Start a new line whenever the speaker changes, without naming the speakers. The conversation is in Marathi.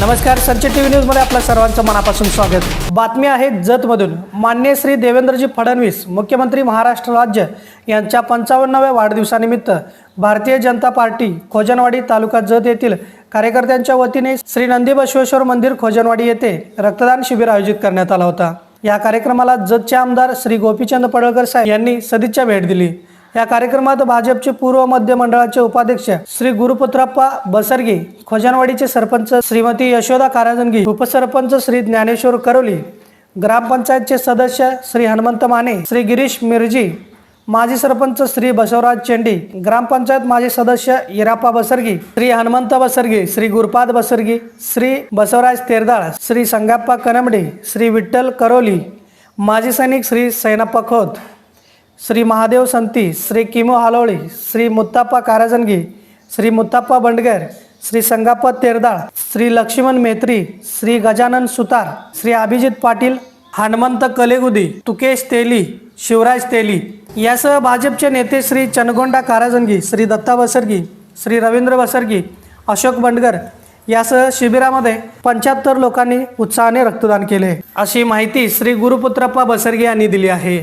नमस्कार संचित टी व्ही न्यूजमध्ये आपल्या सर्वांचं मनापासून स्वागत. बातमी आहे जतमधून. मान्य श्री देवेंद्रजी फडणवीस मुख्यमंत्री महाराष्ट्र राज्य यांच्या पंचावन्नाव्या वाढदिवसानिमित्त भारतीय जनता पार्टी खोजनवाडी तालुका जत येथील कार्यकर्त्यांच्या वतीने श्री नंदी बसवेश्वर मंदिर खोजनवाडी येथे रक्तदान शिबिर आयोजित करण्यात आला होता. या कार्यक्रमाला जतचे आमदार श्री गोपीचंद पडळकर साहेब यांनी सदिच्छा भेट दिली. या कार्यक्रमात भाजपचे पूर्व मध्य मंडळाचे उपाध्यक्ष श्री गुरुपुत्रप्पा बसरगी खोजानवाडीचे सरपंच श्रीमती यशोदा काराजनगी उपसरपंच श्री ज्ञानेश्वर करोली ग्रामपंचायतचे सदस्य श्री हनुमंत माने श्री गिरीश मिरजी माजी सरपंच श्री बसवराज चेंडी ग्रामपंचायत माजी सदस्य इरापा बसरगी श्री हनुमंत बसरगी श्री गुरुपाद बसरगी श्री बसवराज तेरदाळ श्री संगाप्पा कनमडे श्री विठ्ठल करोली माजी सैनिक श्री सैनाप्पा खोत श्री महादेव संती श्री किमो हालोळे श्री मुत्ताप्पा काराजनगी श्री मुत्ताप्पा बंडगर श्री संगाप्पा तेरदाळ श्री लक्ष्मण मेत्री श्री गजानन सुतार श्री अभिजित पाटील हनुमंत कलेगुदी तुकेश तेली शिवराज तेली. यासह भाजपचे नेते श्री चनगोंडा काराजनगी श्री दत्ता बसरगी श्री रवींद्र बसरगी अशोक बंडगर यासह शिबिरामध्ये पंच्याहत्तर लोकांनी उत्साहाने रक्तदान केले. अशी माहिती श्री गुरुपुत्रप्पा बसरगी यांनी दिली आहे.